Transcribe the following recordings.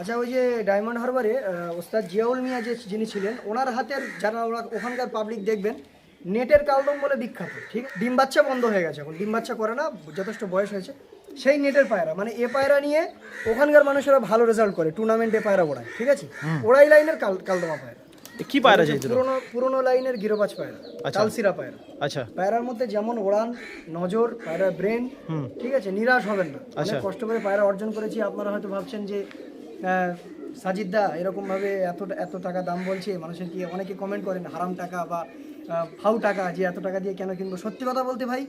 আচ্ছা ওই যে ডায়মন্ড হারবারে ওস্তাদ জিয়াউল মিয়া যে যিনি ছিলেন ওনার হাতের যারা ওখানকার পাবলিক দেখবেন নেটের কালদম বলে বিখ্যাত ঠিক? ডিম বাচ্চা বন্ধ হয়ে গেছে এখন ডিম বাচ্চা করে না যথেষ্ট বয়স হয়েছে। সেই নেটের পায়রা মানে এ পায়রা নিয়ে ওখানকার মানুষেরা ভালো রেজাল্ট করে টুর্নামেন্টে পায়রা ওড়ায় ঠিক আছে? ওড়াই লাইনের কাল কালদমা পায়রা। কি পায়রা চাইছিল? পুরোনো পুরোনো লাইনের গিরোবাজ পায়রা কালসিরা পায়রা। আচ্ছা। পায়রার মধ্যে যেমন ওড়ান নজর পায়রার ব্রেন ঠিক আছে? নিরাশ হবেন না। অনেক কষ্ট করে পায়রা অর্জন করেছি আপনারা হয়তো ভাবছেন যে সাজিদদা এরকম ভাবে এত এত টাকা দাম বলছে মানুষের কি অনেকে কমেন্ট করেন হারাম টাকা বা ফাউ টাকা যে এত টাকা দিয়ে কেন কিনবো? সত্যি কথা বলতে ভাই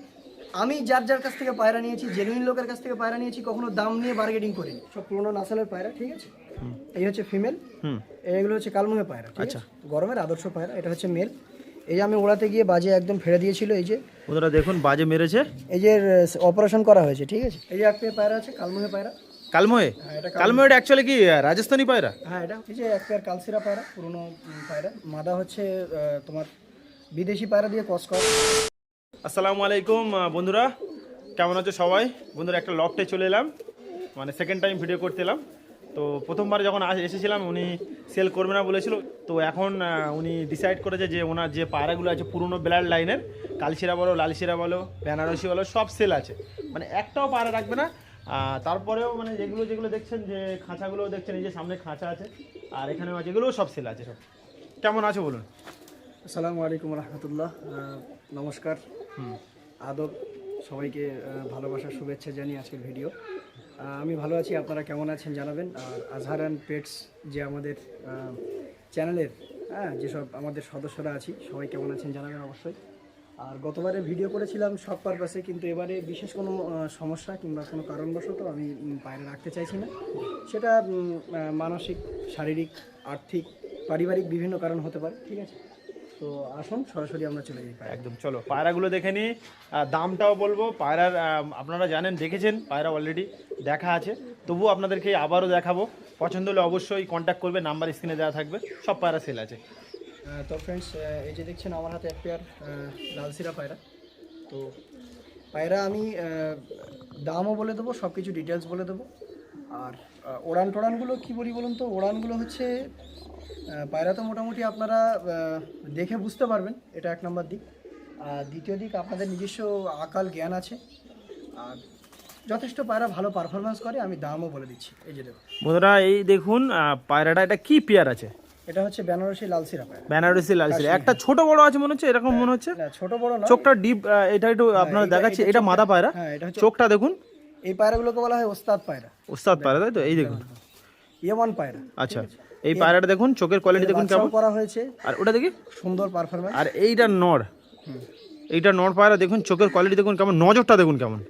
আমি যার যার কাছ থেকে পায়রা নিয়েছি জেনুইন লোকের কাছ থেকে পায়রা নিয়েছি কখনো দাম নিয়ে বার্গেটিং করিনি। সব পুরোনো নাসালের পায়রা ঠিক আছে? এই হচ্ছে ফিমেল হুম। এগুলো হচ্ছে কালমুহে পায়রা আচ্ছা। গরমের আদর্শ পায়রা এটা হচ্ছে মেল এই যে আমি ওড়াতে গিয়ে বাজে একদম ফেলে দিয়েছিল এই যে। বন্ধুরা দেখুন বাজে মেরেছে। এই যে অপারেশন করা হয়েছে ঠিক আছে? এই যে এক পায়রা আছে কালমুহে পায়রা। কালমোয়ে? এটা কালমোয়েটা অ্যাকচুয়ালি কি রাজস্থানী পায়রা? হ্যাঁ এটা এই যে এক পেয়ার কালসিরা পায়রা পুরনো পায়রা। মাদা হচ্ছে তোমার বিদেশি পায়রা দিয়ে কস করা আসসালামু আলাইকুম বন্ধুরা। কেমন আছো সবাই? বন্ধুরা একটা লফটে চলে এলাম। মানে সেকেন্ড টাইম ভিডিও করতে এলাম তো প্রথমবার যখন এসেছিলাম উনি সেল করবে না বলেছিল। তো এখন উনি ডিসাইড করেছে যে ওনার যে পায়রাগুলো আছে পুরনো ব্লাড লাইনের কালশিরা বলো লালশিরা বলো বেনারসি বলো সব সেল আছে। মানে একটাও পায়রা রাখবে না তারপরেও মানে যেগুলো যেগুলো দেখছেন যে খাঁচাগুলো দেখছেন এই যে সামনে খাঁচা আছে আর এখানেও আছে এগুলোও সব সেল আছে সব। কেমন আছো বলুন? আসসালামু আলাইকুম রহমতুল্লাহ। নমস্কার। হুম। আদব সবাইকে ভালোবাসার শুভেচ্ছা জানিয়ে আজকের ভিডিও। আমি ভালো আছি আপনারা কেমন আছেন জানাবেন। আর আজহার অ্যান্ড পেটস যে আমাদের চ্যানেলের হ্যাঁ যেসব আমাদের সদস্যরা আছি সবাই কেমন আছেন জানাবেন অবশ্যই। আর গতবারে ভিডিও করেছিলাম সব পারপাসে কিন্তু এবারে বিশেষ কোনো সমস্যা কিংবা কোনো কারণবশত আমি পায়রা রাখতে চাইছি না। সেটা মানসিক, শারীরিক, আর্থিক, পারিবারিক বিভিন্ন কারণ হতে পারে, ঠিক আছে? তো আসুন, সরাসরি আমরা চলে যাই একদম, চলো, পায়রাগুলো দেখে নিই। দামটাও বলব, পায়রার আপনারা জানেন, দেখেছেন, পায়রা অলরেডি দেখা আছে। তবুও আপনাদেরকে আবারও দেখাবো। পছন্দ হলে অবশ্যই কন্ট্যাক্ট করবে নাম্বার স্ক্রিনে দেওয়া থাকবে, সব পায়রা সেল আছে। তো ফ্রেন্ডস এই যে দেখছেন আমার হাতে এক পেয়ার লালসিরা পায়রা। তো পায়রা আমি দামও বলে দেবো সব কিছু ডিটেলস বলে দেবো। আর ওড়ান টোড়ানগুলো কী বলি বলুন তো? ওড়ানগুলো হচ্ছে পায়রা তো মোটামুটি আপনারা দেখে বুঝতে পারবেন, এটা এক নম্বর দিক। আর দ্বিতীয় দিক, আপনাদের নিজস্ব আকাল জ্ঞান আছে। আর যথেষ্ট পায়রা ভালো পারফরমেন্স করে, আমি দামও বলে দিচ্ছি। এই যে দেখুন। বন্ধুরা, এই দেখুন পায়রাটা এটা কি পেয়ার আছে? এটা হচ্ছে বেনারসি লালসিরা পায়রা বেনারসি লালসি একটা ছোট বড় আছে মনে হচ্ছে? এরকম মনে হচ্ছে? ছোট বড় না চোখটা ডিপ এটা একটু আপনারা এটা- দেখাচ্ছি। এটা মাদা পায়রা। হ্যাঁ এটা হচ্ছে চোখটা দেখুন। এই পায়রাগুলোকে বলা হয় ওস্তাদ পায়রা। ওস্তাদ পায়রা তাই তো? এই দেখুন। ইয়েমান পায়রা। আচ্ছা। এই পায়রাটা দেখুন চোখের কোয়ালিটি দেখুন কেমন। করা হয়েছে। আর ওটা দেখি। সুন্দর পারফরমেন্স আর এইটা নড় এইটা নড় পায়রা দেখুন চোখের কোয়ালিটি দেখুন কেমন। নজরটা দেখুন কেমন।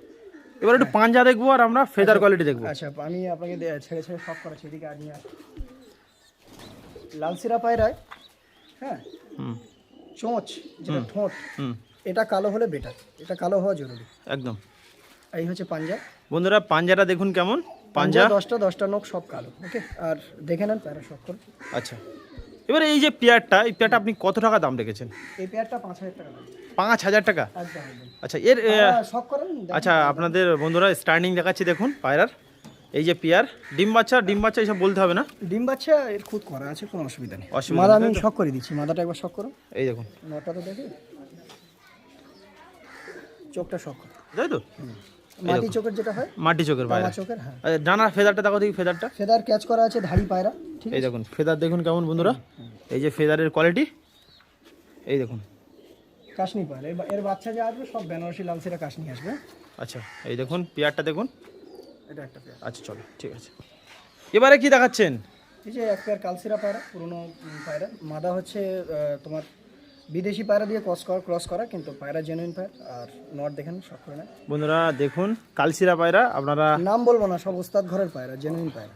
এবার একটু পাঞ্জা দেখব আর আমরা ফেদার কোয়ালিটি দেখব। আচ্ছা আমি আপনাকে ছেড়ে ছেড়ে সব করাচ্ছি এদিকে আর নিয়ে। লালসিরা পায়রায় হ্যাঁ? হুম। চোঁচ যেটা ঠোঁট হুম। এটা কালো হলে বেটার এটা কালো হওয়া জরুরি। একদম। এই হচ্ছে পাঞ্জা। বন্ধুরা পাঞ্জাটা দেখুন কেমন? পাঞ্জা? দশটা দশটা নখ সব কালো ওকে আর দেখে নেন পায়রা সব করে আচ্ছা। এবারে এই যে পেয়ারটা এই পেয়ারটা আপনি কত টাকা দাম রেখেছেন? এই পেয়ারটা পাঁচ হাজার টাকা দাম। পাঁচ হাজার টাকা? আচ্ছা এর। আচ্ছা আপনাদের বন্ধুরা স্টার্নিং দেখাচ্ছি দেখুন পায়রার। এই যে পেয়ার ডিম বাচ্চা ডিম বাচ্চা এইসব বলতে হবে না? ডিম বাচ্চা এর খুদ করা আছে কোনো অসুবিধা নেই। অসুবিধা মাদা আমি শক করে দিচ্ছি মাদাটা একবার শক করো। এই দেখুন। নটা তো দেখে। চোখটা শক করো। তাই তো? মাটি চোখের যেটা হয় মাটি চোখের পায়রা। চোখের হ্যাঁ। আচ্ছা, ডানার ফেদারটা দেখো দেখি ফেদারটা। ফেদার ক্যাচ করা আছে ধাড়ি পায়রা ঠিক এই দেখুন ফেদার দেখুন কেমন বন্ধুরা। এই যে ফেদারের কোয়ালিটি এই দেখুন। কাশনি পায়রা এর বাচ্চা যে আসবে সব বেনারসি লালসিরা কাশনি আসবে। আচ্ছা এই দেখুন পেয়ারটা দেখুন। এটা একটা পেয়ার আচ্ছা চলো ঠিক আছে। এবারে কি দেখাচ্ছেন? এই যে এক পেয়ার কালসিরা পায়রা পুরনো পায়রা। মাদা হচ্ছে তোমার বিদেশি পায়রা দিয়ে ক্রস করা ক্রস করা কিন্তু পায়রা জেনুইন পায়রা আর নট দেখেন সব না। বন্ধুরা দেখুন কালসিরা পায়রা আপনারা নাম বলব না সব ওস্তাদ ঘরের পায়রা জেনুইন পায়রা।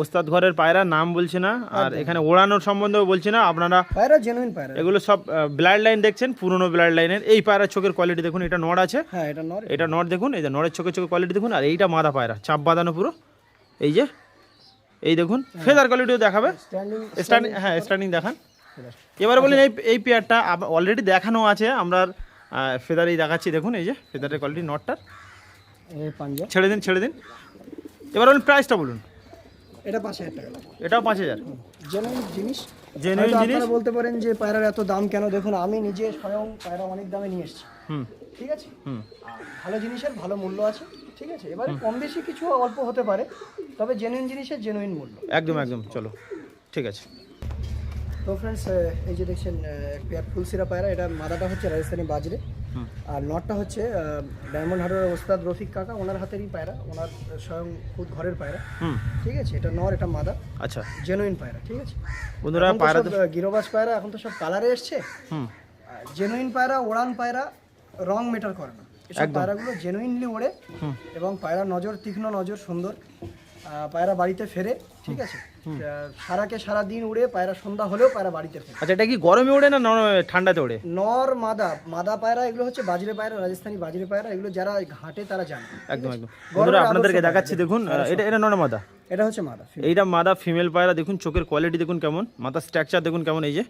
ওস্তাদ ঘরের পায়রা নাম বলছে না আর এখানে ওড়ানোর সম্বন্ধেও বলছি না আপনারা পায়রা জেনুইন পায়রা। এগুলো সব ব্লাড লাইন দেখছেন পুরনো ব্লাড লাইনের এই পায়রার চোখের কোয়ালিটি দেখুন এটা নড় আছে। হ্যাঁ এটা নর এটা নড় দেখুন এই যে নড়ের চোখের চোখের কোয়ালিটি দেখুন আর এইটা মাদা পায়রা চাপ বাঁধানো পুরো। এই যে এই দেখুন ফেদার কোয়ালিটিও দেখাবে। স্ট্যান্ডিং হ্যাঁ স্টার্নিং দেখান। এবারে বলেন এই এই পেয়ারটা অলরেডি দেখানো আছে আমরা ফেদারেই দেখাচ্ছি দেখুন এই যে ফেদারের কোয়ালিটি নটটার। ছেড়ে দিন ছেড়ে দিন। এবার বলুন প্রাইসটা বলুন। এটা পাঁচ হাজার টাকা এটাও পাঁচ হাজার? জেনুইন জিনিস। হয়তো জিনিস? বলতে পারেন যে পায়রার এত দাম কেন? দেখুন আমি নিজে স্বয়ং পায়রা অনেক দামে নিয়ে এসেছি। হুম। ঠিক আছে? ভালো জিনিসের ভালো মূল্য আছে। ঠিক আছে? এবারে কম বেশি কিছু অল্প হতে পারে তবে জেনুইন জিনিসের জেনুইন মূল্য। একদম একদম। চলো। ঠিক আছে। তো ফ্রেন্ডস এই যে দেখছেন আহ, পেয়ার ফুলসিরা পায়রা এটা মাদাটা হচ্ছে রাজস্থানি বাজরে। আর নটটা হচ্ছে ডায়মন্ড হার্ডের ওস্তাদ রফিক কাকা ওনার হাতেরই পায়রা ওনার স্বয়ং খুদ ঘরের পায়রা। ঠিক আছে এটা নর এটা মাদা। আচ্ছা। জেনুইন পায়রা ঠিক আছে? বন্ধুরা পায়রা গিরোবাজ পায়রা এখন তো সব কালারে এসছে। হুম। জেনুইন পায়রা ওড়ান পায়রা রং মেটার করে না। পায়রাগুলো জেনুইনলি ওড়ে এবং পায়রা নজর তীক্ষ্ণ নজর সুন্দর। পায়রা বাড়িতে ফেরে ঠিক আছে? সারাকে সারা দিন উড়ে পায়রা সন্ধ্যা হলেও পায়রা বাড়িতে ফেরে। আচ্ছা এটা কি গরমে ওড়ে না নর- ঠান্ডাতে ওড়ে নর মাদা মাদা পায়রা এগুলো হচ্ছে বাজরে পায়রা রাজস্থানি বাজরে পায়রা এগুলো যারা ঘাটে তারা জানে একদম একদম। বন্ধুরা আপনাদেরকে দেখাচ্ছি দেখুন এটা এটা নর মাদা। এটা হচ্ছে মাদা এইটা মাদা ফিমেল পায়রা দেখুন চোখের কোয়ালিটি দেখুন কেমন। মাথার স্ট্রাকচার দেখুন কেমন এই যে।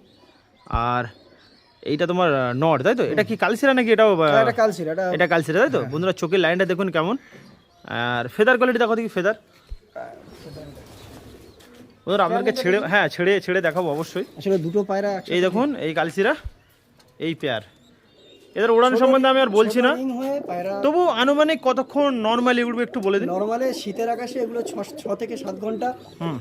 আর এইটা তোমার নট তাই তো? এটা কি কালসিরা নাকি এটাও আহ, এটা কালসির এটা এটা কালসিরা তাই তো? বন্ধুরা চোখের লাইনটা দেখুন কেমন। আর ফেদার কোয়ালিটি দেখো দেখি ফেদার বন্ধুরা আপনাকে ছেড়ে হ্যাঁ ছেড়ে ছেড়ে দেখাবো অবশ্যই। আসলে দুটো পায়রা এই দেখুন এই কালসিরা এই পেয়ার। এদের উড়ান সম্বন্ধে আমি আর বলছি না। তবু আনুমানিক কতক্ষণ নর্মালি উঠবে একটু বলে দিন। নর্মালে শীতের আকাশে এগুলো ছ থেকে সাত ঘণ্টা হুম।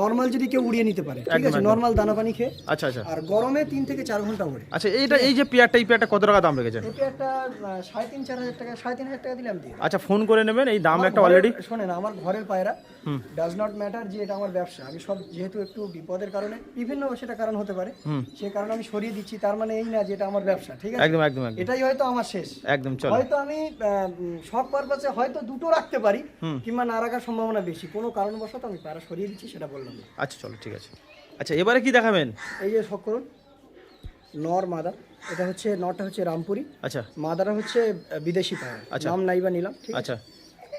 নর্মাল যদি কেউ উড়িয়ে নিতে পারে ঠিক আছে? নর্মাল দানা পানি খেয়ে। আচ্ছা আচ্ছা। আর গরমে তিন থেকে চার ঘণ্টা উড়ে। আচ্ছা এইটা এই যে পেয়ারটা এই পেয়ারটা কত টাকা দাম রেখেছেন? এটা একটা আহ, সাড়ে তিন চার হাজার টাকা সাড়ে তিন হাজার টাকা দিলাম আচ্ছা ফোন করে নেবেন এই দাম একটা অলরেডি শোনেন আমার ঘরের পায়রা। ডাজ নট ম্যাটার যে এটা আমার ব্যবসা। আমি সব যেহেতু একটু বিপদের কারণে বিভিন্ন সেটা কারণ হতে পারে। হুম। সেই কারণে আমি সরিয়ে দিচ্ছি তার মানে এই না যে এটা আমার ব্যবসা ঠিক আছে? একদম একদম এটাই হয়তো আমার শেষ। একদম চলো। হয়তো আমি শখ পারপাসে হয়তো দুটো রাখতে পারি। কিংবা না রাখার সম্ভাবনা বেশি। কোনো কারণবশত আমি পায়রা সরিয়ে দিচ্ছি সেটা বললাম আচ্ছা চলো ঠিক আছে। আচ্ছা এবারে কি দেখাবেন? এই যে শখ করুন। নর মাদা। এটা হচ্ছে নটা হচ্ছে রামপুরি। আচ্ছা। মাদাটা হচ্ছে বিদেশি পায়রা আচ্ছা। নাম নাইবা নিলাম আচ্ছা।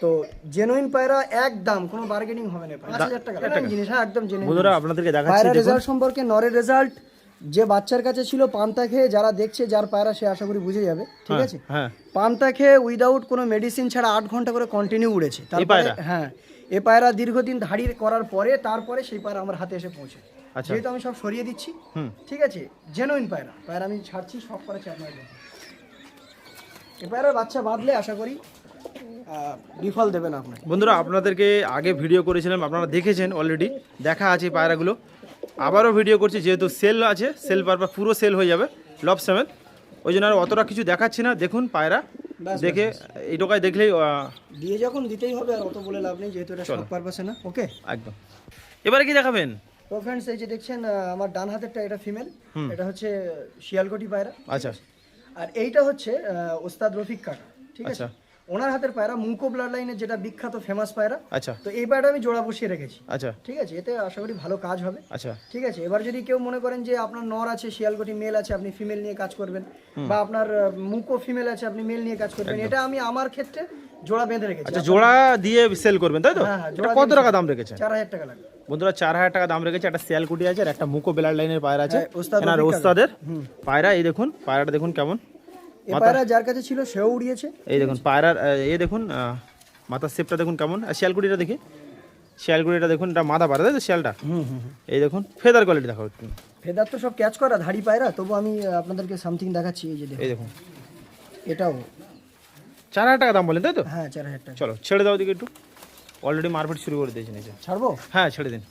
তো জেনুইন পায়রা একদম কোনো বার্গেনিং হবে না পাঁচ হাজার টাকা। এটা জিনিস হ্যাঁ একদম জেনুইন বন্ধুরা আপনাদেরকে দেখাচ্ছি পায়রা রেজাল্ট সম্পর্কে নরের রেজাল্ট যে বাচ্চার কাছে ছিল পান্তা খেয়ে যারা দেখছে যার পায়রা সে আশা করি বুঝে যাবে ঠিক আছে? হ্যাঁ। পান্তা খেয়ে উইদাউট কোনো মেডিসিন ছাড়া আট ঘণ্টা করে কন্টিনিউ উড়েছে। তারপরে হ্যাঁ এ পায়রা দীর্ঘদিন ধাড়ি করার পরে তারপরে সেই পায়রা আমার হাতে এসে পৌঁছে। আচ্ছা। যেহেতু আমি সব সরিয়ে দিচ্ছি হুম। ঠিক আছে? জেনুইন পায়রা। পায়রা আমি ছাড়ছি সব করে চার নয় দিন। এ পায়রার বাচ্চা বাঁধলে আশা করি বিফল দেবে না আপনাকে বন্ধুরা আপনাদেরকে আগে ভিডিও করেছিলাম আপনারা দেখেছেন অলরেডি দেখা আছে পায়রাগুলো। আবারও ভিডিও করছি যেহেতু সেল আছে সেল পারপাস পুরো সেল হয়ে যাবে লব সেভেন ওই জন্য আর অতটা কিছু দেখাচ্ছি না। দেখুন পায়রা দেখে এই টোকায় দেখলেই দিয়ে যখন দিতেই হবে আর অত বলে লাভ নেই যেহেতু এটা সব পারপাসে না ওকে একদম। এবারে কি দেখাবেন? তো ফ্রেন্ডস এই যে দেখছেন আমার ডান হাতেরটা এটা ফিমেল এটা হচ্ছে শিয়ালকোটি পায়রা। আচ্ছা। আর এইটা হচ্ছে ওস্তাদ রফিক কাকা ঠিক আছে? আচ্ছা। ওনার হাতের পায়রা মুকো ব্লাড লাইনের যেটা বিখ্যাত ফেমাস পায়রা আচ্ছা। তো এই পায়রা আমি জোড়া বসিয়ে রেখেছি। আচ্ছা। ঠিক আছে? এতে আশা করি ভালো কাজ হবে। আচ্ছা। ঠিক আছে? এবার যদি কেউ মনে করেন যে আপনার নর আছে শিয়ালকোটি মেল আছে আপনি ফিমেল নিয়ে কাজ করবেন বা আপনার মুকো ফিমেল আছে আপনি মেল নিয়ে কাজ করবেন এটা আমি আমার ক্ষেত্রে জোড়া বেঁধে রেখেছি। আচ্ছা জোড়া দিয়ে সেল করবেন তাই তো? হ্যাঁ, হ্যাঁ, এটা কত টাকা দাম রেখেছেন? চার হাজার টাকা লাগবে। বন্ধুরা চার হাজার টাকা দাম রেখেছে একটা শিয়ালকুটি আছে আর একটা মুকো বেলার লাইনের পায়রা আছে। হ্যাঁ। ওস্তাদের পায়রা এই দেখুন পায়রাটা দেখুন কেমন। পায়রা যার কাছে ছিল সেও উড়িয়েছে। এই দেখুন পায়রার এ দেখুন মাথার শেপটা দেখুন কেমন। আর শিয়ালকুটিটা দেখি। শিয়ালকুটিটা দেখুন এটা মাথা পায়রা তাই তো শিয়ালটা? হুম হুম এই দেখুন ফেদার কোয়ালিটি দেখো একটু। ফেদার তো সব ক্যাচ করা ধাড়ি পায়রা তবু আমি আপনাদেরকে সামথিং দেখাচ্ছি এই যে এই দেখুন। এটাও। চার হাজার টাকা দাম বলেন তাই তো? হ্যাঁ চার হাজার টাকা। চলো ছেড়ে দাও দিকে একটু। অলরেডি মারপিট শুরু করে দিয়েছেন এই যে ছাড়বো? হ্যাঁ ছেড়ে দিন।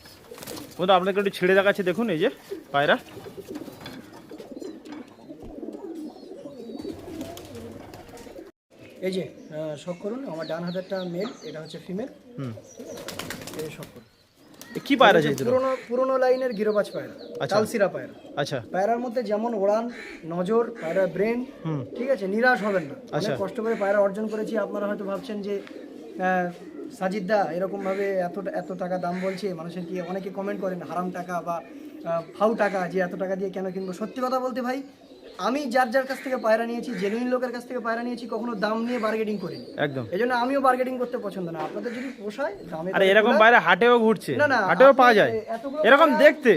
বন্ধু আপনাকে একটু ছেড়ে দেখাচ্ছে দেখুন এই যে পায়রা। এই যে শখ করুন আমার ডান হাতেরটা মেল এটা হচ্ছে ফিমেল হুম। এই শখ করুন। কি পায়রা দুটো? পুরোনো পুরোনো লাইনের গিরোবাজ পায়রা আচ্ছা। কালসিরা পায়রা। আচ্ছা। পায়রার মধ্যে যেমন ওড়ান নজর পায়রার ব্রেন হুম। ঠিক আছে? নিরাশ হবেন না। অনেক আচ্ছা। কষ্ট করে পায়রা অর্জন করেছি। আপনারা হয়তো ভাবছেন যে সাজিদ দা এরকম ভাবে এত এত টাকা দাম বলছে। মানুষের কি অনেকে কমেন্ট করেন হারাম টাকা বা ফাউ টাকা যে এত টাকা দিয়ে কেন কিনবো? সত্যি কথা বলতে ভাই আমি যার যার কাছ থেকে পায়রা নিয়েছি জেনুইন লোকের কাছ থেকে পায়রা নিয়েছি কখনো দাম নিয়ে বার্গেটিং করিনি। একদম। এই জন্য আমিও বার্গেটিং করতে পছন্দ না। আপনাদের যদি পোষায় দামে আরে এরকম পায়রা হাটেও ঘুরছে। না, না, হাটেও পাওয়া যায়। এরকম দেখতে।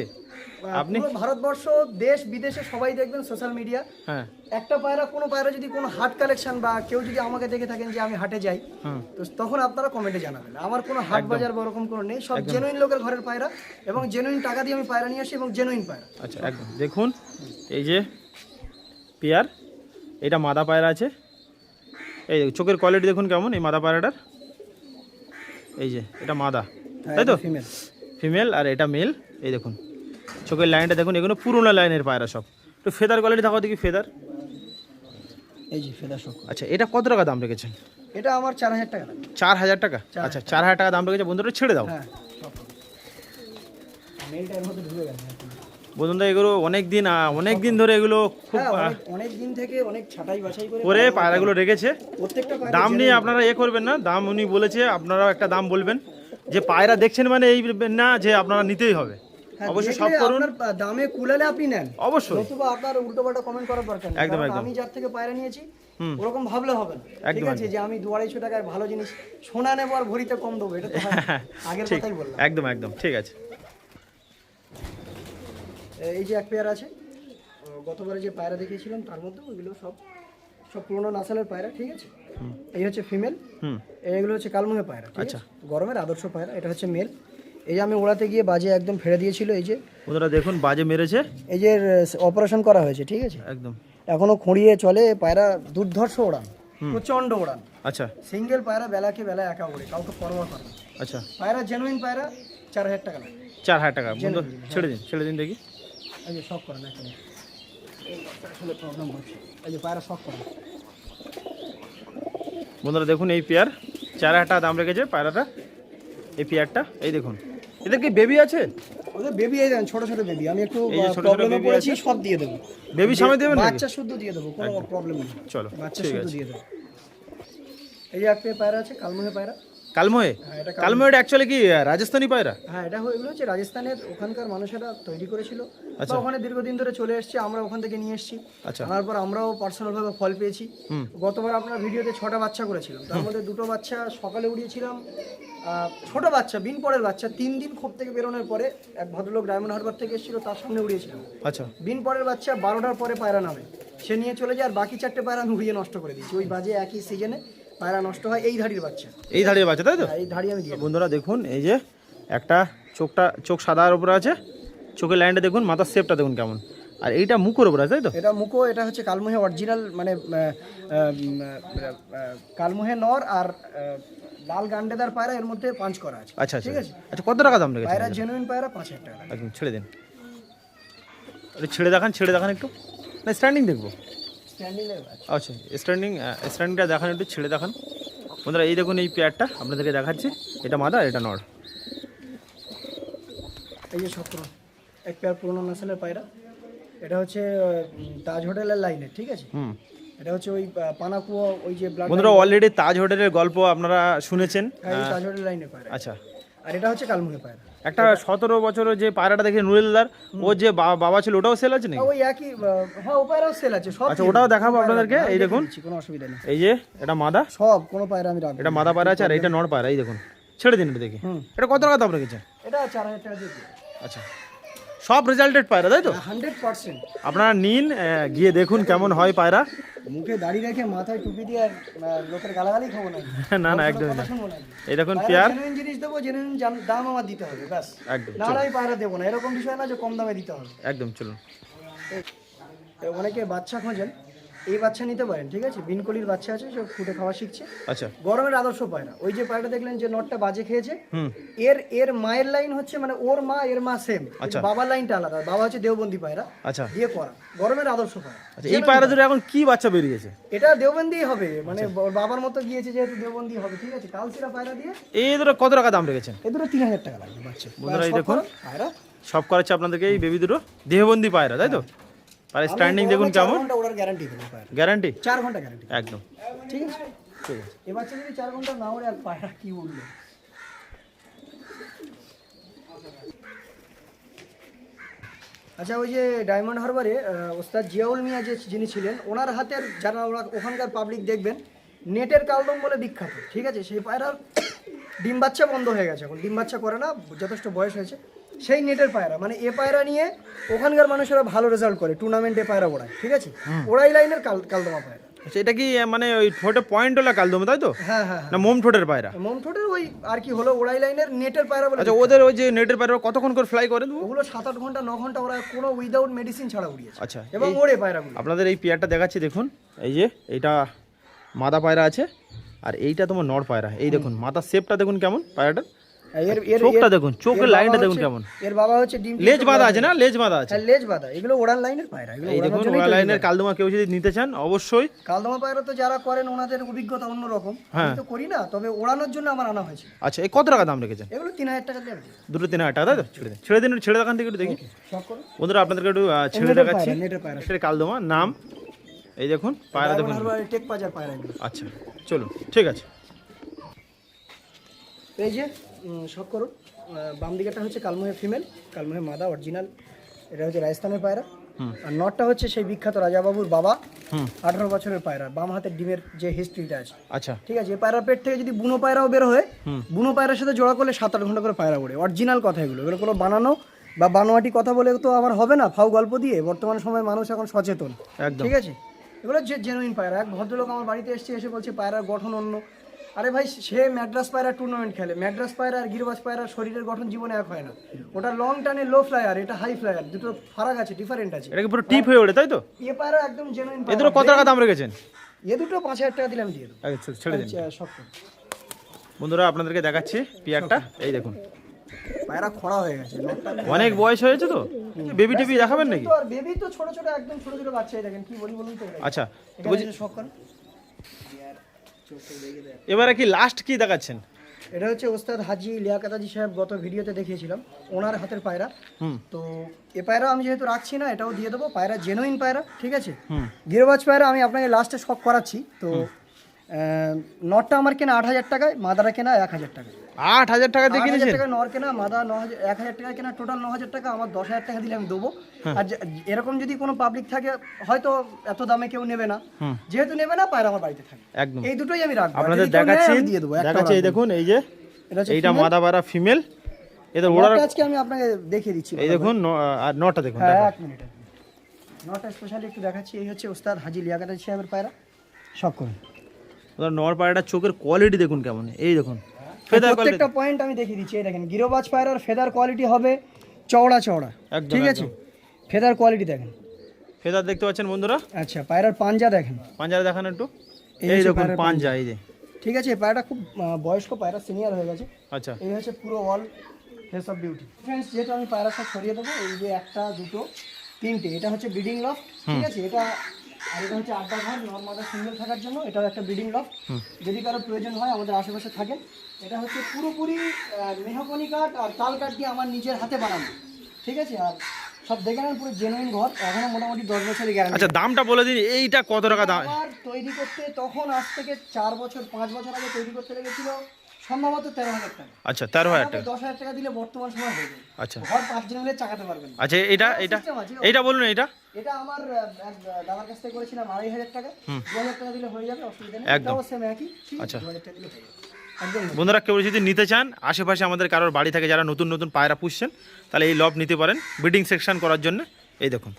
আপনি ভারতবর্ষ দেশ বিদেশে সবাই দেখবেন সোশ্যাল মিডিয়া হ্যাঁ। একটা পায়রা কোনো পায়রা যদি কোনো হাট কালেকশন বা কেউ যদি আমাকে দেখে থাকেন যে আমি হাটে যাই তো তখন আপনারা কমেন্টে জানাবেন। আমার কোনো হাট বাজার বা ওরকম কোনো নেই। সব জেনুইন লোকের ঘরের পায়রা এবং জেনুইন টাকা দিয়ে আমি পায়রা নিয়ে আসি এবং জেনুইন পায়রা। আচ্ছা একদম। দেখুন এই যে পেয়ার এটা মাদা পায়রা আছে। এই চোখের কোয়ালিটি দেখুন কেমন এই মাদা পায়রাটার। এই যে এটা মাদা তাই তো? ফিমেল ফিমেল আর এটা মেল এই দেখুন। চোখের লাইনটা দেখুন এগুলো পুরোনো লাইনের পায়রা সব। একটু ফেদার কোয়ালিটি থাকো দেখি ফেদার এই যে ফেদা শোক আচ্ছা এটা কত টাকা দাম রেখেছেন? এটা আমার চার হাজার টাকা চার হাজার টাকা? আচ্ছা চার হাজার টাকা দাম রেখেছে বন্ধুরা ছেড়ে দাও। হ্যাঁ মেলটা এর মধ্যে ঢুকে গেছে। বন্ধুরা এগুলো অনেক দিন অনেক দিন ধরে এগুলো খুব হ্যাঁ অনেক দিন থেকে অনেক ছাটাই বাছাই করে করে পায়রাগুলো রেখেছে। প্রত্যেকটা দাম নিয়ে আপনারা এ করবেন না দাম উনি বলেছে আপনারাও একটা দাম বলবেন। যে পায়রা দেখছেন মানে এই না যে আপনারা নিতেই হবে। হ্যাঁ, অবশ্যই সব করুন। দামে কুলালে আপনি নেন। অবশ্যই। নতুবা আপনার উল্টো পাল্টা কমেন্ট করার দরকার নেই। একদম, একদম। আমি যার থেকে পায়রা নিয়েছি। ওরকম ভাবলে হবে না। ঠিক একদম, আছে? যে আমি দু আড়াইশো টাকার ভালো জিনিস সোনা নেব আর ভরিতে কম দেবো এটা তো আগের কথাই বললাম। একদম একদম। ঠিক আছে। এই যে এক পেয়ার আছে গতবারে যে পায়রা দেখিয়েছিলাম তার মধ্যে ওইগুলো সব সব পুরোনো নাসালের পায়রা ঠিক আছে? এই হচ্ছে ফিমেল হুম। এইগুলো হচ্ছে কালমুহে পায়রা আচ্ছা। গরমের আদর্শ পায়রা এটা হচ্ছে মেল এই যে আমি ওড়াতে গিয়ে বাজে একদম ফেলে দিয়েছিল এই যে বন্ধুরা দেখুন বাজে মেরেছে। এই যে অপারেশন করা হয়েছে ঠিক আছে? একদম। এখনও খুঁড়িয়ে চলে পায়রা দুর্ধর্ষ ওড়ান প্রচণ্ড ওড়ান। আচ্ছা। সিঙ্গেল পায়রা বেলাকে বেলা একা ওড়ে কাউকে পরোয়া করে আচ্ছা। পায়রা জেনুইন পায়রা চার হাজার টাকা চার হাজার টাকা। বন্ধু ছেড়ে দিন ছেড়ে দিন দেখি। এই যে শখ করেন এখন এই আসলে প্রবলেম হচ্ছে। এই যে পায়রা শখ করেন। বন্ধুরা দেখুন এই পেয়ার। চার হাজার দাম রেখেছে পায়রাটা। এই পেয়ারটা এই দেখুন। এদের কি বেবি আছে? ওদের বেবি এই দেন ছোট ছোট বেবি আমি একটু প্রবলেমে পড়েছি। সব দিয়ে দেবো। বেবি সময় দেবেন বাচ্চা শুদ্ধ দিয়ে দেবো কোনো প্রবলেম নেই। চলো বাচ্চা শুদ্ধ দিয়ে দেবো। এই যে এক পায়রা আছে কালমুহে পায়রা। কালময়ে? এটা কালময়েটা অ্যাকচুয়ালি কি রাজস্থানি পায়রা? হ্যাঁ এটা এগুলো হচ্ছে রাজস্থানের ওখানকার মানুষেরা তৈরি করেছিল। আচ্ছা। ওখানে দীর্ঘদিন ধরে চলে এসেছে আমরা ওখান থেকে নিয়ে এসেছি। আচ্ছা। আনার পর আমরাও পার্সোনাল ভাবে ফল পেয়েছি। গতবার আপনার ভিডিওতে ছটা বাচ্চা করেছিলাম। তার মধ্যে দুটো বাচ্চা সকালে উড়িয়েছিলাম ছোট বাচ্চা বিন পরের বাচ্চা তিন দিন খোপ থেকে বেরোনোর পরে এক ভদ্রলোক ডায়মন্ড হারবার থেকে এসেছিল তার সামনে উড়িয়েছিলাম। আচ্ছা। বিন পরের বাচ্চা বারোটার পরে পায়রা নামে। সে নিয়ে চলে যায় আর বাকি চারটে পায়রা আমি উড়িয়ে নষ্ট করে দিয়েছি। ওই বাজে একই সিজনে পায়রা নষ্ট হয় এই ধাড়ির বাচ্চা। এই ধারে বাচ্চা তাই তো? হ্যাঁ, এই ধাড়ি আমি। বন্ধুরা দেখুন এই যে একটা চোখটা চোখ সাদার উপরে আছে চোখের লাইনটা দেখুন মাথার শেপটা দেখুন কেমন। আর এইটা মুখের উপরে আছে তাই তো? এটা মুখো এটা হচ্ছে কালমুহে অরিজিনাল মানে কালমুহে নর আর লাল গান্ডেদার পায়রা এর মধ্যে পাঁচ করা আছে। আচ্ছা আচ্ছা ঠিক আছে? আচ্ছা কত টাকা দাম লেগেছে পায়রা জেনুইন পায়রা পাঁচ হাজার টাকা। একদম ছেড়ে দিন। ছেড়ে দেখান ছেড়ে দেখান একটু। না স্ট্যান্ডিং দেখব। আচ্ছা স্ট্যান্ডিং স্ট্যান্ডিংটা দেখান একটু ছেড়ে দেখান। বন্ধুরা এই দেখুন এই পেয়ারটা আপনাদেরকে দেখাচ্ছি। এটা মাদা এটা নর। এই যে সতেরো এক পেয়ার পুরোনো নাসেলের পায়রা। এটা হচ্ছে তাজ হোটেলের লাইনে ঠিক আছে? হুম। এটা হচ্ছে ওই পানাকুয়া ওই যে বন্ধুরা অলরেডি তাজ হোটেলের গল্প আপনারা শুনেছেন। তাজ হোটেল লাইনে পায়রা। আচ্ছা। আর এটা হচ্ছে কালমুহে পায়রা। একটা সতেরো বছরের যে পায়রাটা দেখে নুরেলদার ও যে বাবা ছিল ওটাও সেল আছে নাকি? ওই একই হ্যাঁ ও পায়রাও সেল আছে সব আচ্ছা ওটাও দেখাবো আপনাদেরকে এই দেখুন। কোনো অসুবিধা নেই। এই যে এটা মাদা? সব কোনো পায়রা আমি রাখব এটা মাদা পায়রা আছে আর এইটা নড় পায়রা এই দেখুন। ছেড়ে দিন এটা দেখি। এটা কত টাকা দাম রেখেছে? এটা চার হাজার টাকা দিয়ে আচ্ছা। সব রেজাল্টেড পায়রা তাই তো? Hundred percent. আপনারা নিন গিয়ে দেখুন কেমন হয় পায়রা। মুখে দাড়ি রেখে মাথায় টুপি দিয়ে লোকের গালাগালি খাব না না না। একদম না এই দেখুন পেয়ার। জেনুইন জিনিস দেবো জেনুইন দাম আমার দিতে হবে ব্যাস। একদম না আমি পায়রা দেবো না এরকম বিষয় না যে কম দামে দিতে হবে। একদম চলুন। অনেকে বাচ্চা খোঁজেন এই বাচ্চা নিতে পারেন ঠিক আছে? বিনকলির বাচ্চা আছে সব ফুটে খাওয়া শিখছে। আচ্ছা। গরমের আদর্শ পায়রা। ওই যে পায়রা দেখলেন যে নটটা বাজে খেয়েছে? এর এর মায়ের লাইন হচ্ছে মানে ওর মা এর মা সেম আচ্ছা। বাবার লাইনটা আলাদা। বাবা হচ্ছে দেওবন্দি পায়রা। আচ্ছা। দিয়ে করা। গরমের আদর্শ পায়রা। আচ্ছা এই পায়রা দুটো এখন কি বাচ্চা বেরিয়েছে? এটা দেওবন্দি হবে। মানে আচ্ছা। বাবার মতো গিয়েছে যেহেতু দেওবন্দি হবে ঠিক আছে? কালচিরা পায়রা দিয়ে এই দুটো কত টাকা দাম রেখেছেন? এই দুটো তিন হাজার টাকা লাগবে বাচ্চা। বন্ধুরা, এই দেখুন। পায়রা। সব করাচ্ছে আপনাদেরকে এই বেবি দুটো। দেহবন্দি পায়রা তাই তো? আর স্ট্যান্ডিং দেখুন কেমন? ঘণ্টা ওড়ার গ্যারান্টি দেবো গ্যারান্টি চার ঘণ্টা গ্যারান্টি একদম। ঠিক আছে? ঠিক আছে যদি চার ঘণ্টা না ওড়ে আর পায়রা কি আচ্ছা ওই যে ডায়মন্ড হারবারে ওস্তাদ জিয়াউল মিয়া যে যিনি ছিলেন ওনার হাতের যারা ওখানকার পাবলিক দেখবেন নেটের কালদম বলে বিখ্যাত ঠিক আছে? সেই পায়রার ডিম বাচ্চা বন্ধ হয়ে গেছে এখন। ডিম বাচ্চা করে না যথেষ্ট বয়স হয়েছে। সেই নেটের পায়রা। মানে এ পায়রা নিয়ে ওখানকার মানুষেরা ভালো রেজাল্ট করে টুর্নামেন্টে পায়রা ওড়ায় ঠিক আছে? ওড়াই লাইনের কাল কালদমা পায়রা। আচ্ছা এটা কি মানে ওই ঠোঁটে পয়েন্ট হলো কালদমে তাই তো? হ্যাঁ হ্যাঁ না মোম ঠোঁটের পায়রা? হ্যাঁ মোমঠোটের ওই আর কি হলো ওড়াই লাইনের নেটের পায়রা বলে আচ্ছা ওদের ওই যে নেটের পায়রা কতক্ষণ করে ফ্লাই করে? ওগুলো সাত আট ঘণ্টা ন ঘণ্টা ওরা কোনো উইদাউট মেডিসিন ছাড়া উড়িয়েছে। আচ্ছা এবং ওড়ে পায়রাগুলো। আপনাদের এই পেয়ারটা দেখাচ্ছি দেখুন। এই যে এইটা মাদা পায়রা আছে আর এইটা তোমার নর পায়রা। এই দেখুন মাথার শেপটা দেখুন কেমন পায়রাটা এর এর চোখটা দেখুন চোখের লাইনটা দেখুন কেমন। এর বাবা হচ্ছে ডিম লেজ বাঁধা আছে না? লেজ বাঁধা আছে? হ্যাঁ লেজ বাঁধা। এগুলো ওড়ান লাইনের পায়রা এগুলো এই দেখুন তৈরি লাইনের কালদমা কেউ যদি নিতে চান অবশ্যই। কালদমা পায়রা তো যারা করেন ওনাদের অভিজ্ঞতা অন্যরকম। হ্যাঁ। আমি তো করি না তবে ওড়ানোর জন্য আমার আনা হয়েছে। আচ্ছা এই কত টাকা দাম রেখেছেন? এগুলো তিন হাজার টাকা দিয়ে দুটো তিন হাজার টাকা তাই ছেড়ে দিন। ছেড়ে দিন ছেড়ে দেখান থেকে একটু দেখি। বন্ধুরা আপনাদেরকে একটু ছেড়ে দেখাচ্ছি। এটার কালদমা নাম। এই দেখুন পায়রা দেখুন। টেক বাজার পায়রা আচ্ছা চলুন ঠিক আছে। এই যে সব করুন। বাম দিকেরটা হচ্ছে কালমহে ফিমেল কালমহে মাদা অরিজিনাল এটা হচ্ছে রাজস্থানের পায়রা। আর নটটা হচ্ছে সেই বিখ্যাত রাজাবাবুর বাবা আঠারো বছরের পায়রা বাম হাতের ডিমের যে হিস্ট্রিটা আছে। আচ্ছা। ঠিক আছে এই পায়রার পেট থেকে যদি বুনো পায়রাও বের হয় বুনো পায়রার সাথে জোড়া করলে সাত আট ঘণ্টা করে পায়রা ওড়ে অরিজিনাল কথা এগুলো। এগুলো কোনো বানানো বা বানোয়াটি কথা বলে তো আবার হবে না ফাউ গল্প দিয়ে। বর্তমান সময় মানুষ এখন সচেতন। একদম। ঠিক আছে? এগুলো যে জেনুইন পায়রা। এক ভদ্রলোক আমার বাড়িতে এসে এসে বলছে পায়রার গঠন অন্য। আরে ভাই সে ম্যাড্রাস পায়রা টুর্নামেন্ট খেলে। ম্যাড্রাস পায়রা আর গিরবাজ পায়রার শরীরের গঠন জীবনে এক হয় না। ওটা লং টানে লো ফ্লায়ার এটা হাই ফ্লায়ার দুটো ফারাক আছে ডিফারেন্ট আছে। এটা পুরো টিপ হয়ে ওঠে তাই তো? এ পায়রা একদম জেনুইন এ দুটো কত টাকা দাম রেখেছেন? এ দুটো পাঁচ হাজার টাকা দিলে আমি দিয়ে দেবো আচ্ছা ছেড়ে দিন। আচ্ছা, সব বন্ধুরা আপনাদেরকে দেখাচ্ছি পিয়ারটা। এই দেখুন। পায়রা খরা হয়ে গেছে অনেক বয়স হয়েছে তো? বেবি টেবি দেখাবেন নাকি? তো আর বেবি তো ছোট ছোট একদম ছোট ছোট বাচ্চাই দেখেন কি বলি বলুন তো আচ্ছা তো বলছি। এবারে কি লাস্ট কি দেখাচ্ছেন? এটা হচ্ছে ওস্তাদ হাজি লিয়াকাতাজি সাহেব গত ভিডিওতে দেখিয়েছিলাম ওনার হাতের পায়রা। তো এ পায়রা আমি যেহেতু রাখছি না এটাও দিয়ে দেবো। পায়রা জেনুইন পায়রা ঠিক আছে? হুম। গিরবাজ পায়রা আমি আপনাকে লাস্টে শখ করাচ্ছি। তো নটটা আমার কেনা আট হাজার টাকায় মাদারা কেনা এক হাজার টাকায়। আট হাজার টাকা দিয়ে কিনেছেন? টাকা নর কেনা মাদা ন হাজার এক হাজার টাকা কেনা টোটাল ন হাজার টাকা আমার দশ হাজার টাকা দিলে আমি দেবো। হ্যাঁ। আর এরকম যদি কোনো পাবলিক থাকে হয়তো এত দামে কেউ নেবে না। যেহেতু নেবে না পায়রা আমার বাড়িতে থাকে। একদম। এই দুটোই আমি রাখব। আপনাদের দেখাচ্ছি দিয়ে দেবো। একটা দেখাচ্ছি এই দেখুন এই যে এইটা মাদা ফিমেল এদের ওড়ার আজকে আমি আপনাকে দেখিয়ে দিচ্ছি এই দেখুন আর নটা দেখুন হ্যাঁ এক মিনিট নটা স্পেশালি একটু দেখাচ্ছি। এই হচ্ছে ওস্তাদ হাজি লিয়াকাত সাহেবের পায়রা। সব করুন। নর পায়রাটার চোখের কোয়ালিটি দেখুন কেমন। এই দেখুন। প্রত্যেকটা পয়েন্ট আমি দেখিয়ে দিচ্ছি এই দেখেন গিরোবাজ পায়রার ফেদার কোয়ালিটি হবে চওড়া চওড়া ঠিক আছে? ফেদার কোয়ালিটি দেখেন। ফেদার দেখতে পাচ্ছেন বন্ধুরা? আচ্ছা পায়রার পাঞ্জা দেখেন। পাঞ্জারা দেখান একটু। এই দেখুন পাঞ্জা এই যে। ঠিক আছে পায়রাটা খুব বয়স্ক পায়রা সিনিয়র হয়ে গেছে। আচ্ছা। এই হচ্ছে পুরো all face of beauty friends যেহেতু আমি পায়রা সব সরিয়ে দেবো এই যে একটা দুটো তিনটে এটা হচ্ছে ব্রিডিং লফ ঠিক আছে? এটা আর এটা হচ্ছে আড্ডা ঘর নর্মাল সিঙ্গেল থাকার জন্য এটাও একটা ব্রিডিং লফ যদি কারও প্রয়োজন হয় আমাদের আশেপাশে থাকেন। এটা হচ্ছে পুরোপুরি মেহগনি কাঠ আর তাল কাঠ দিয়ে আমার নিজের হাতে বানানো। ঠিক আছে? আর সব দেখে নেন পুরো জেনুইন ঘর। এখনও মোটামুটি দশ বছরের গ্যারান্টি আচ্ছা দামটা বলে দিন এইটা কত টাকা দাম? আমার তৈরি করতে তখন আজ থেকে চার বছর পাঁচ বছর আগে তৈরি করতে লেগেছিল সম্ভবত তেরো হাজার টাকা। আচ্ছা তেরো হাজার টাকা। দশ হাজার টাকা দিলে বর্তমান সময় হয়ে যাবে আচ্ছা। ঘর পাঁচজন মিলে চাকাতে পারবেন আচ্ছা এটা এটা এইটা বলুন এইটা। এটা আমার দাদার কাছ থেকে করেছিলাম আড়াই হাজার টাকা। দু হাজার টাকা দিলে হয়ে যাবে অসুবিধা নেই। একদম। সেম একই। আচ্ছা। দু হাজার টাকা দিলে হয়ে যাবে। বন্ধুরা কেউ যদি নিতে চান আশেপাশে আমাদের কারোর বাড়ি থেকে যারা নতুন নতুন পায়রা পুষছেন তাহলে এই লব নিতে পারেন। ব্রিডিং সেকশন করার জন্য এই দেখুন।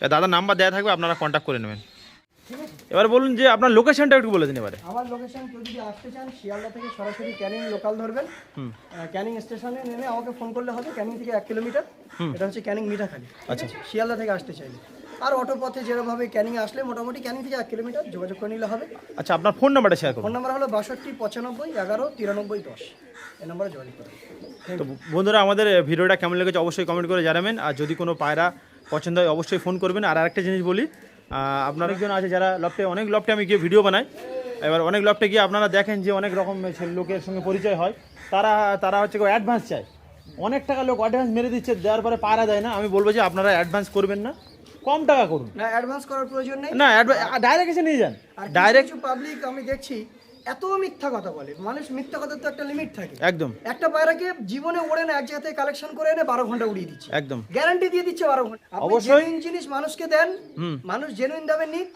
দাদার নাম্বার দেওয়া থাকবে আপনারা কন্ট্যাক্ট করে নেবেন। এবার বলুন যে আপনার লোকেশনটা একটু বলে দিন এবারে। আমার লোকেশন কেউ যদি আসতে চান শিয়ালদা থেকে সরাসরি ক্যানিং লোকাল ধরবেন। ক্যানিং স্টেশনে নেমে আমাকে ফোন করলে হবে ক্যানিং থেকে এক কিলোমিটার এটা হচ্ছে ক্যানিং মিঠাখালি। আচ্ছা। শিয়ালদা থেকে আসতে চাইলে। আর অটো পথে যেরকমভাবে ক্যানিং আসলে মোটামুটি ক্যানিং থেকে এক কিলোমিটার যোগাযোগ করে নিলে হবে। আচ্ছা আপনার ফোন নাম্বারটা শেয়ার করুন। ফোন নাম্বার হলো বাষট্টি পঁচানব্বই এগারো তিরানব্বই দশ। এই নাম্বারে যোগাযোগ করুন। তো বন্ধুরা আমাদের ভিডিওটা কেমন লেগেছে অবশ্যই কমেন্ট করে জানাবেন। আর যদি কোনো পায়রা পছন্দ হয় অবশ্যই ফোন করবেন। আর আরেকটা জিনিস বলি আপনার একজন আছে যারা লফটে অনেক লফটে আমি গিয়ে ভিডিও বানাই। এবার অনেক লফটে গিয়ে আপনারা দেখেন যে অনেক রকম লোকের সঙ্গে পরিচয় হয়। তারা তারা হচ্ছে অ্যাডভান্স চায়। অনেক টাকা লোক অ্যাডভান্স মেরে দিচ্ছে দেওয়ার পরে পায়রা দেয় না। আমি বলব যে আপনারা অ্যাডভান্স করবেন না। কম টাকা করুন। না অ্যাডভান্স করার প্রয়োজন নেই। না ডাইরেক্ট এসে নিয়ে যান। ডাইরেক্ট পাবলিক আমি দেখছি এত মিথ্যা কথা বলে। মানুষ মিথ্যা কথার তো একটা লিমিট থাকে। একদম। একটা পায়রাকে জীবনে ওড়ে না এক জায়গা থেকে কালেকশন করে এনে বারো ঘণ্টা উড়িয়ে দিচ্ছে। একদম। গ্যারান্টি দিয়ে দিচ্ছে বারো ঘণ্টা। অবশ্যই। জিনিস মানুষকে দেন। মানুষ জেনুইন দামে নিক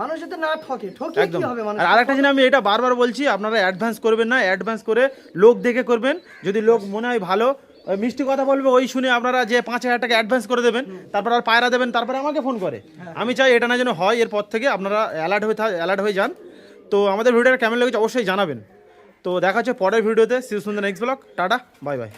মানুষ যাতে না ঠকে। ঠকে কি হবে মানুষ আর একটা জিনিস আমি এটা বারবার বলছি আপনারা অ্যাডভান্স করবেন না অ্যাডভান্স করে লোক দেখে করবেন। যদি লোক মনে হয় ভালো মিষ্টি কথা বলবে, ওই শুনে আপনারা যে পাঁচ হাজার টাকা অ্যাডভান্স করে দেবেন, তারপর আর পায়রা দেবেন, তারপরে আমাকে ফোন করে। আমি চাই এটা না যেন হয়, এরপর থেকে আপনারা অ্যালার্ট হয়ে অ্যালার্ট হয়ে যান। তো আমাদের ভিডিওটা কেমন লেগেছে অবশ্যই জানাবেন। তো দেখা হচ্ছে পরের ভিডিওতে। শিশু সুন্দর next blog tata bye bye